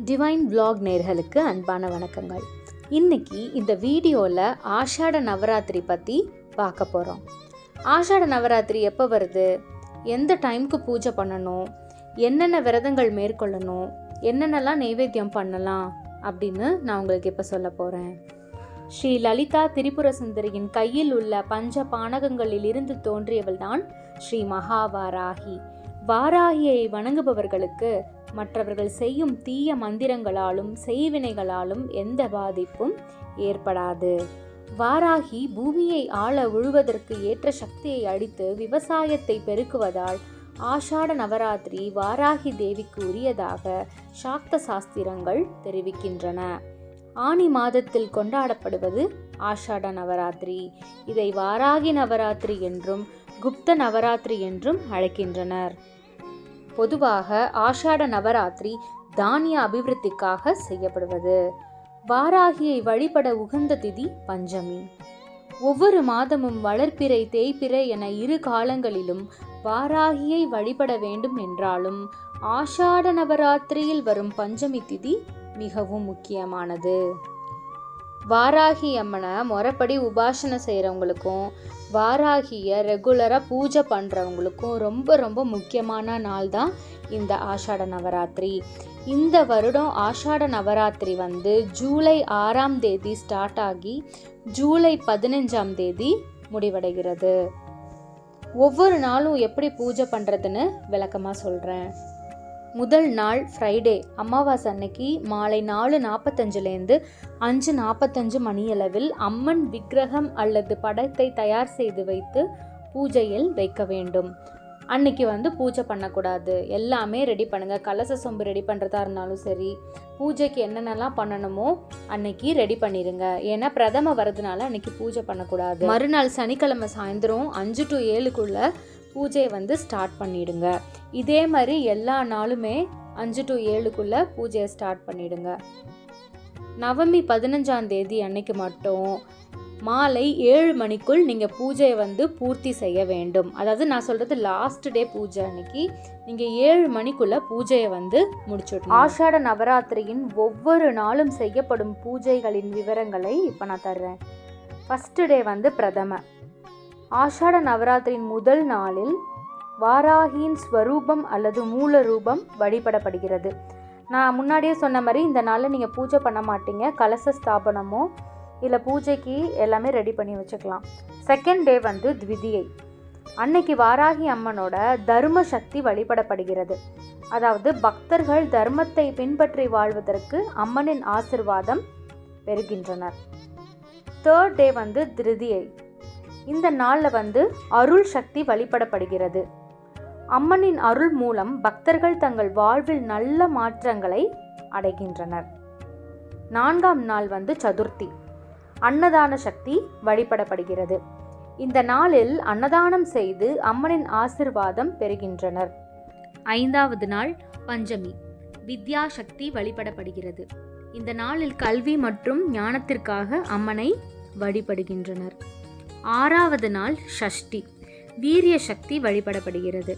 Divine vlog நேர்களுக்கு அன்பான வணக்கங்கள். இன்னைக்கு இந்த வீடியோவில் ஆஷாட நவராத்திரி பற்றி பார்க்க போகிறோம் ஆஷாட நவராத்திரி எப்போ வருது? எந்த டைம்க்கு பூஜை பண்ணணும்? என்னென்ன விரதங்கள் மேற்கொள்ளணும்? என்னென்னலாம் நைவேத்தியம் பண்ணலாம்? அப்படின்னு நான் உங்களுக்கு இப்போ சொல்ல போகிறேன் ஸ்ரீ லலிதா திரிபுர சுந்தரியின் கையில் உள்ள பஞ்ச பானகங்களில் இருந்து தோன்றியவள்தான் ஸ்ரீ மகாவாராகி. வாராகியை வணங்குபவர்களுக்கு மற்றவர்கள் செய்யும் தீய மந்திரங்களாலும் செய்வினைகளாலும் எந்த பாதிப்பும் ஏற்படாது. வாராகி பூமியை ஆள உழுவதற்கு ஏற்ற சக்தியை அளித்து விவசாயத்தை பெருக்குவதால் ஆஷாட நவராத்திரி வாராகி தேவிக்கு உரியதாக சாக்த சாஸ்திரங்கள் தெரிவிக்கின்றன. ஆனி மாதத்தில் கொண்டாடப்படுவது ஆஷாட நவராத்திரி. இதை வாராகி நவராத்திரி என்றும் குப்த நவராத்திரி என்றும் அழைக்கின்றனர். பொதுவாக ஆஷாட நவராத்திரி தானிய அபிவிருத்திக்காக செய்யப்படுவது. வாராகியை வழிபட உகந்த திதி பஞ்சமி. ஒவ்வொரு மாதமும் வளர்ப்பிறை தேய்பிறை என இரு காலங்களிலும் வாராகியை வழிபட வேண்டும் என்றாலும் ஆஷாட நவராத்திரியில் வரும் பஞ்சமி திதி மிகவும் முக்கியமானது. வாராகி அம்மனை முறைப்படி உபாசனை செய்கிறவங்களுக்கும் வாராகியை ரெகுலராக பூஜை பண்ணுறவங்களுக்கும் ரொம்ப ரொம்ப முக்கியமான நாள் தான் இந்த ஆஷாட நவராத்திரி. இந்த வருடம் ஆஷாட நவராத்திரி வந்து ஜூலை ஆறாம் தேதி ஸ்டார்ட் ஆகி ஜூலை பதினஞ்சாம் தேதி முடிவடைகிறது. ஒவ்வொரு நாளும் எப்படி பூஜை பண்ணுறதுன்னு விளக்கமாக சொல்கிறேன் முதல் நாள் ஃப்ரைடே அமாவாசை அன்னைக்கு மாலை நாலு நாற்பத்தஞ்சுலேருந்து அஞ்சு நாற்பத்தஞ்சு மணியளவில் அம்மன் விக்கிரகம் அல்லது படத்தை தயார் செய்து வைத்து பூஜையில் வைக்க வேண்டும். அன்னைக்கு வந்து பூஜை பண்ணக்கூடாது. எல்லாமே ரெடி பண்ணுங்கள் கலச சொம்பு ரெடி பண்ணுறதா இருந்தாலும் சரி பூஜைக்கு என்னென்னலாம் பண்ணணுமோ அன்னைக்கு ரெடி பண்ணிடுங்க ஏன்னா பிரதம வரதுனால அன்னைக்கு பூஜை பண்ணக்கூடாது. மறுநாள் சனிக்கிழமை சாயந்தரம் அஞ்சு டு ஏழுக்குள்ளே பூஜையை வந்து ஸ்டார்ட் பண்ணிடுங்க. இதே மாதிரி எல்லா நாளுமே அஞ்சு டு ஏழுக்குள்ள பூஜையை ஸ்டார்ட் பண்ணிடுங்க. நவமி பதினஞ்சாம் தேதி அன்னைக்கு மட்டும் மாலை ஏழு மணிக்குள் நீங்கள் பூஜையை வந்து பூர்த்தி செய்ய வேண்டும். அதாவது நான் சொல்கிறது லாஸ்ட் டே பூஜை அன்னைக்கு நீங்கள் ஏழு மணிக்குள்ளே பூஜையை வந்து முடிச்சுடணும். ஆஷாட நவராத்திரியின் ஒவ்வொரு நாளும் செய்யப்படும் பூஜைகளின் விவரங்களை இப்போ நான் தர்றேன். ஃபஸ்ட்டு டே வந்து பிரதம. ஆஷாட நவராத்திரியின் முதல் நாளில் வாராகியின் ஸ்வரூபம் அல்லது மூல ரூபம் வழிபடப்படுகிறது. நான் முன்னாடியே சொன்ன மாதிரி இந்த நாளில் நீங்கள் பூஜை பண்ண மாட்டீங்க. கலச ஸ்தாபனமோ இல்லை பூஜைக்கு எல்லாமே ரெடி பண்ணி வச்சுக்கலாம். செகண்ட் டே வந்து த்விதியை. அன்னைக்கு வாராகி அம்மனோட தர்ம சக்தி வழிபடப்படுகிறது. அதாவது பக்தர்கள் தர்மத்தை பின்பற்றி வாழ்வதற்கு அம்மனின் ஆசிர்வாதம் பெறுகின்றனர். தேர்ட் டே வந்து திருதியை. இந்த நாளில் வந்து அருள் சக்தி வழிபடப்படுகிறது. அம்மனின் அருள் மூலம் பக்தர்கள் தங்கள் வாழ்வில் நல்ல மாற்றங்களை அடைகின்றனர். நான்காம் நாள் வந்து சதுர்த்தி. அன்னதான சக்தி வழிபடப்படுகிறது. இந்த நாளில் அன்னதானம் செய்து அம்மனின் ஆசிர்வாதம் பெறுகின்றனர். ஐந்தாவது நாள் பஞ்சமி. வித்யா சக்தி வழிபடப்படுகிறது. இந்த நாளில் கல்வி மற்றும் ஞானத்திற்காக அம்மனை வழிபடுகின்றனர். ஆறாவது நாள் ஷஷ்டி. வீரிய சக்தி வழிபடப்படுகிறது.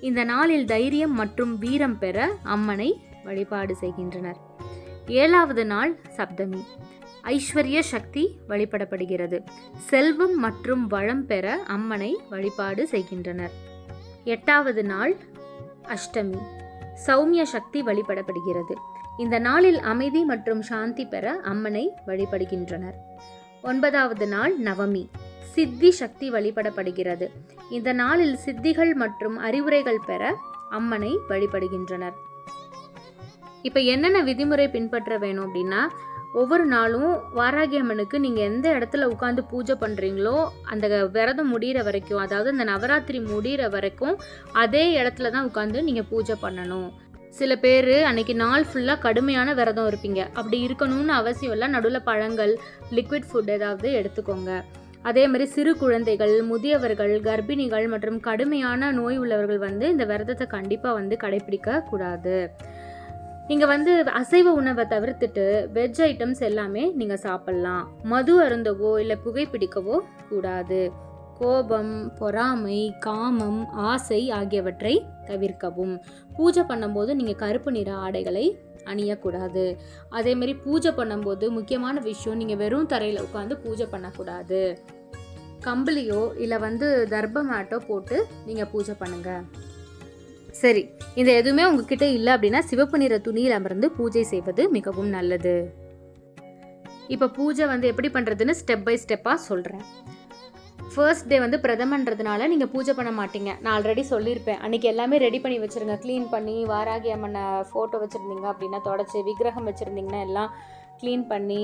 இந்த நாளில் தைரியம் மற்றும் வீரம் பெற அம்மனை வழிபாடு செய்கின்றனர். ஏழாவது நாள் சப்தமி. ஐஸ்வர்ய சக்தி வழிபடப்படுகிறது. செல்வம் மற்றும் வளம் பெற அம்மனை வழிபாடு செய்கின்றனர். எட்டாவது நாள் அஷ்டமி. சௌமிய சக்தி வழிபடப்படுகிறது. இந்த நாளில் அமைதி மற்றும் சாந்தி பெற அம்மனை வழிபடுகின்றனர். ஒன்பதாவது நாள் நவமி. சித்தி சக்தி வழிபடப்படுகிறது. இந்த நாளில் சித்திகள் மற்றும் அறிவுரைகள் பெற அம்மனை வழிபடுகின்றனர். இப்போ என்னென்ன விதிமுறை பின்பற்ற வேணும் அப்படின்னா ஒவ்வொரு நாளும் வாராகி அம்மனுக்கு நீங்கள் எந்த இடத்துல உட்காந்து பூஜை பண்ணுறீங்களோ அந்த விரதம் முடிகிற வரைக்கும் அதாவது அந்த நவராத்திரி முடிகிற வரைக்கும் அதே இடத்துல தான் உட்காந்து நீங்கள் பூஜை பண்ணணும். சில பேர் அன்னைக்கு நாள் ஃபுல்லாக கடுமையான விரதம் இருப்பீங்க. அப்படி இருக்கணும்னு அவசியம் இல்லை. நடுவில் பழங்கள் லிக்விட் ஃபுட் ஏதாவது எடுத்துக்கோங்க. அதே மாதிரி சிறு குழந்தைகள் முதியவர்கள் கர்ப்பிணிகள் மற்றும் கடுமையான நோய் உள்ளவர்கள் வந்து இந்த விரதத்தை கண்டிப்பாக வந்து கடைபிடிக்க கூடாது. நீங்கள் வந்து அசைவ உணவை தவிர்த்துட்டு வெஜ் ஐட்டம்ஸ் எல்லாமே நீங்கள் சாப்பிட்லாம். மது அருந்தவோ இல்லை புகைப்பிடிக்கவோ கூடாது. கோபம் பொறாமை காமம் ஆசை ஆகியவற்றை தவிர்க்கவும். பூஜை பண்ணும்போது நீங்கள் கருப்பு நிற ஆடைகளை அணியக்கூடாது. அதேமாரி பூஜை பண்ணும்போது முக்கியமான விஷயம் நீங்கள் வெறும் தரையில் உட்காந்து பூஜை பண்ணக்கூடாது. கம்பளியோ இல்லை வந்து தர்ப மேட்டோ போட்டு நீங்கள் பூஜை பண்ணுங்கள் சரி இந்த எதுவுமே உங்ககிட்ட இல்லை அப்படின்னா சிவப்பு நிற துணியில் அமர்ந்து பூஜை செய்வது மிகவும் நல்லது. இப்போ பூஜை வந்து எப்படி பண்ணுறதுன்னு ஸ்டெப் பை ஸ்டெப்பாக சொல்கிறேன் ஃபர்ஸ்ட் டே வந்து பிரதமன்றதுனால நீங்கள் பூஜை பண்ண மாட்டீங்க. நான் ஆல்ரெடி சொல்லியிருப்பேன். அன்றைக்கி எல்லாமே ரெடி பண்ணி வச்சுருங்க. க்ளீன் பண்ணி வாராகி அம்மனை ஃபோட்டோ வச்சுருந்தீங்க அப்படின்னா தொடச்சி விக்கிரகம் வச்சுருந்தீங்கன்னா எல்லாம் க்ளீன் பண்ணி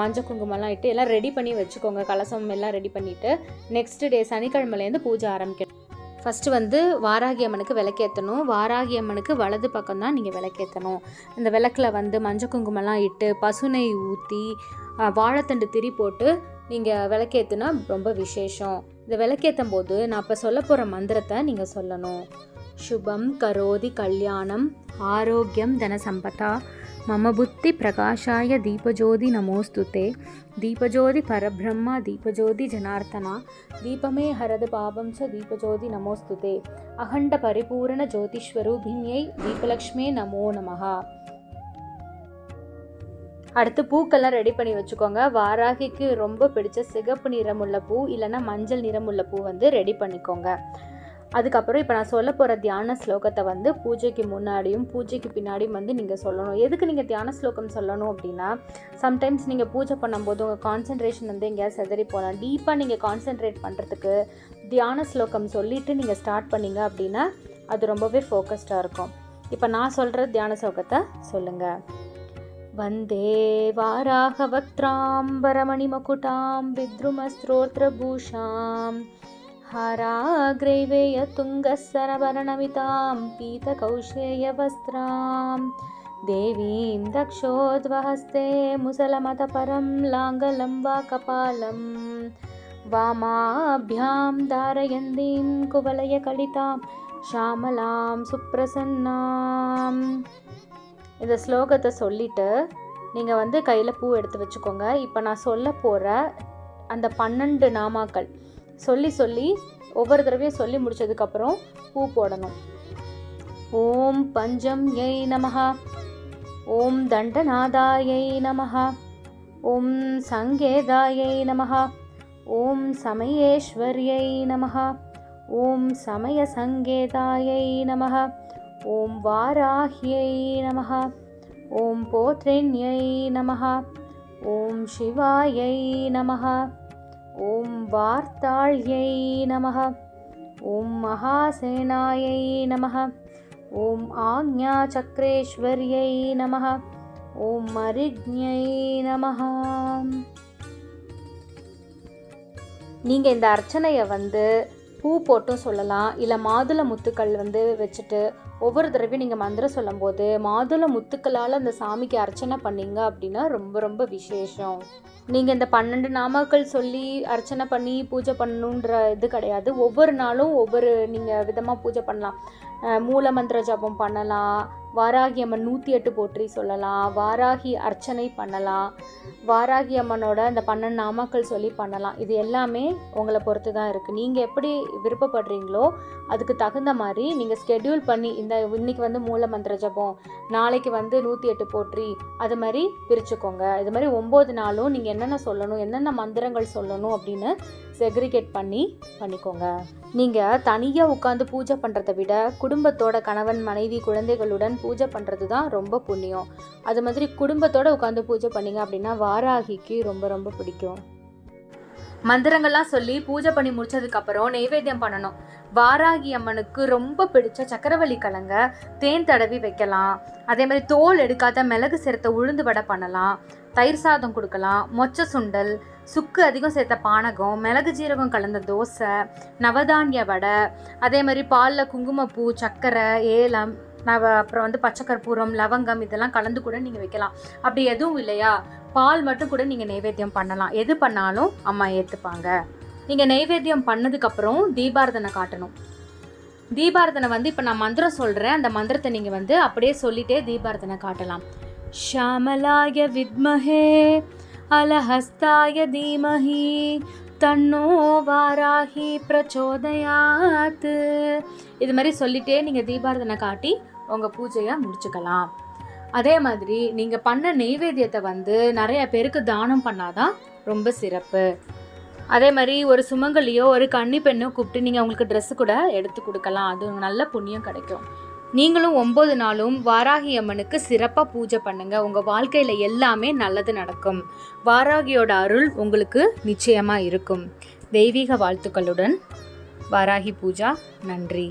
மஞ்சள் குங்குமம்லாம் இட்டு எல்லாம் ரெடி பண்ணி வச்சுக்கோங்க. கலசம் எல்லாம் ரெடி பண்ணிவிட்டு நெக்ஸ்ட் டே சனிக்கிழமையிலேருந்து பூஜை ஆரம்பிக்கணும் ஃபஸ்ட்டு வந்து வாராகி அம்மனுக்கு விளக்கேற்றணும் வாராகி அம்மனுக்கு வலது பக்கம் தான் நீங்கள் விளக்கேற்றணும் இந்த விளக்கில் வந்து மஞ்சள் குங்குமம்லாம் இட்டு பசுனை ஊற்றி வாழைத்தண்டு திரி போட்டு நீங்கள் விளக்கேற்றுனா ரொம்ப விசேஷம். இந்த விளக்கேற்றும் போது நான் இப்போ சொல்ல போகிற மந்திரத்தை நீங்கள் சொல்லணும். சுபம் கரோதி கல்யாணம் ஆரோக்கியம் தனசம்பதா மம புத்தி பிரகாஷாய தீபஜோதி நமோஸ்துதே தீபஜோதி பரபிரம்மா தீபஜோதி ஜனார்த்தனா தீபமே ஹரது பாபம் ச தீபஜோதி நமோஸ்துதே அகண்ட பரிபூரண ஜோதிஸ்வரூபிணியை தீபலக்ஷ்மே நமோ நமகா அடுத்து பூக்கெல்லாம் ரெடி பண்ணி வச்சுக்கோங்க. வாராகிக்கு ரொம்ப பிடிச்ச சிகப்பு நிறமுள்ள பூ இல்லைன்னா மஞ்சள் நிறமுள்ள பூ வந்து ரெடி பண்ணிக்கோங்க. அதுக்கப்புறம் இப்போ நான் சொல்ல போகிற தியான ஸ்லோகத்தை வந்து பூஜைக்கு முன்னாடியும் பூஜைக்கு பின்னாடியும் வந்து நீங்கள் சொல்லணும். எதுக்கு நீங்கள் தியான ஸ்லோகம் சொல்லணும் அப்படின்னா சம்டைம்ஸ் நீங்கள் பூஜை பண்ணும்போது உங்கள் கான்சென்ட்ரேஷன் வந்து எங்கேயாவது செதறி போகலாம். டீப்பாக நீங்கள் கான்சென்ட்ரேட் பண்ணுறதுக்கு தியான ஸ்லோகம் சொல்லிவிட்டு நீங்கள் ஸ்டார்ட் பண்ணிங்க அப்படின்னா அது ரொம்பவே ஃபோக்கஸ்டாக இருக்கும். இப்போ நான் சொல்கிற தியான ஸ்லோகத்தை சொல்லுங்கள் वन्दे वाराहवक्त्राम्बरमणिमकुटां विद्रुमस्त्रोत्रभूषां हाराग्रैवेयतुङ्गस्सरवर्णमितां पीतकौशेयवस्त्रां देवीं दक्षोद्वहस्ते मुसलमतपरं लाङ्गलं वा कपालं। वामाभ्यां धारयन्तीं कुवलयकलितां श्यामलां सुप्रसन्नाम् இந்த ஸ்லோகத்தை சொல்லிட்டு நீங்கள் வந்து கையில் பூ எடுத்து வச்சுக்கோங்க. இப்போ நான் சொல்ல போகிற அந்த பன்னெண்டு நாமாக்கள். சொல்லி சொல்லி ஒவ்வொரு தடவையும் சொல்லி முடிச்சதுக்கப்புறம் பூ போடணும். ஓம் பஞ்சம் யை நமஹா. ஓம் தண்டநாதாயை நமஹா. ஓம் சங்கேதாயை நமஹா. ஓம் சமயேஸ்வர்யை நமஹா. ஓம் சமய சங்கேதாயை நமஹா. ஓம் வாராஹ்யை நமஹா. ஓம் போத்ரண்யை நமஹா. ஓம் சிவாயை நமஹா. ஓம் வார்த்தாள்யை நமஹா. ஓம் மகாசேனாயை நமஹா. ஓம் ஆக்ஞா சக்கரேஸ்வர்யை நமஹா. ஓம் மரிஜ்ஞை நமஹா. நீங்கள் இந்த அர்ச்சனையை வந்து பூ போட்டும் சொல்லலாம். இல்லை மாதுளை முத்துக்கள் வந்து வச்சுட்டு ஒவ்வொரு தடவையும் நீங்கள் மந்திரம் சொல்லும்போது மாதுளை முத்துக்களால் அந்த சாமிக்கு அர்ச்சனை பண்ணீங்க அப்படின்னா ரொம்ப ரொம்ப விசேஷம். நீங்கள் இந்த பன்னெண்டு நாமக்கள் சொல்லி அர்ச்சனை பண்ணி பூஜை பண்ணணுன்ற இது கிடையாது. ஒவ்வொரு நாளும் ஒவ்வொரு நீங்கள் விதமாக பூஜை பண்ணலாம். மூல மந்திர ஜபம் பண்ணலாம். வாராகி அம்மன் நூற்றி எட்டு போற்றி சொல்லலாம். வாராகி அர்ச்சனை பண்ணலாம். வாராகி அம்மனோட அந்த பன்னெண்டு நாமாக்கள் சொல்லி பண்ணலாம். இது எல்லாமே உங்களை பொறுத்து தான் இருக்குது நீங்கள் எப்படி விருப்பப்படுறீங்களோ அதுக்கு தகுந்த மாதிரி நீங்கள் ஸ்கெடியூல் பண்ணி இந்த இன்னைக்கு வந்து மூல மந்திர ஜபம் நாளைக்கு வந்து நூற்றி எட்டு போற்றி அது மாதிரி பிரிச்சுக்கோங்க. இது மாதிரி ஒம்பது நாளும் நீங்கள் என்னென்ன சொல்லணும் என்னென்ன மந்திரங்கள் சொல்லணும் அப்படின்னு செக்ரிகேட் பண்ணி பண்ணிக்கோங்க. நீங்கள் தனியாக உட்காந்து பூஜை பண்ணுறதை விட குடும்பத்தோட கணவன் மனைவி குழந்தைகளுடன் பூஜை பண்ணுறது தான் ரொம்ப புண்ணியம். அது மாதிரி குடும்பத்தோட உட்காந்து பூஜை பண்ணிங்க அப்படின்னா வாராகிக்கு ரொம்ப ரொம்ப பிடிக்கும். மந்திரங்கள்லாம் சொல்லி பூஜை பண்ணி முடிச்சதுக்கப்புறம் நெய்வேத்தியம் பண்ணணும். வாராகி அம்மனுக்கு ரொம்ப பிடிச்ச சக்கரவள்ளி கிழங்க தேன் தடவி வைக்கலாம். அதே மாதிரி தோல் எடுக்காத மிளகு சேர்த்த உளுந்து வடை பண்ணலாம். தயிர் சாதம் கொடுக்கலாம். மொச்சை சுண்டல் சுக்கு அதிகம் சேர்த்த பானகம் மிளகு ஜீரகம் கலந்த தோசை நவதானிய வடை அதே மாதிரி பாலில் குங்குமப்பூ சர்க்கரை ஏலம் நவ அப்புறம் வந்து பச்சைக்கற்பூரம் லவங்கம் இதெல்லாம் கலந்து கூட நீங்கள் வைக்கலாம். அப்படி எதுவும் இல்லையா? பால் மட்டும் கூட நீங்கள் நைவேத்தியம் பண்ணலாம். எது பண்ணாலும் அம்மா ஏற்றுப்பாங்க நீங்கள் நைவேத்தியம் பண்ணதுக்கப்புறம் தீபாரதனை காட்டணும். தீபாரதனை வந்து இப்போ நான் மந்திரம் சொல்கிறேன் அந்த மந்திரத்தை நீங்கள் வந்து அப்படியே சொல்லிட்டே தீபாரதனை காட்டலாம். ஷாமலாய வித்மஹே. अलहस्ताय धीमहि தன்னோ வாராகி பிரச்சோதயாத் இது மாதிரி சொல்லிட்டே நீங்கள் தீபாரதனை காட்டி உங்கள் பூஜையை முடிச்சுக்கலாம் அதே மாதிரி நீங்கள் பண்ண நெய்வேத்தியத்தை வந்து நிறைய பேருக்கு தானம் பண்ணாதான் ரொம்ப சிறப்பு அதே மாதிரி ஒரு சுமங்கலியோ ஒரு கன்னி பெண்ணோ கூப்பிட்டு நீங்கள் அவங்களுக்கு ட்ரெஸ்ஸு கூட எடுத்து கொடுக்கலாம் அது ஒரு நல்ல புண்ணியம் கிடைக்கும் நீங்களும் ஒம்பது நாளும் வாராகி அம்மனுக்கு சிறப்பாக பூஜை பண்ணுங்க. உங்கள் வாழ்க்கையில் எல்லாமே நல்லது நடக்கும். வாராகியோட அருள் உங்களுக்கு நிச்சயமாக இருக்கும். தெய்வீக வாழ்த்துக்களுடன் வாராகி பூஜா நன்றி.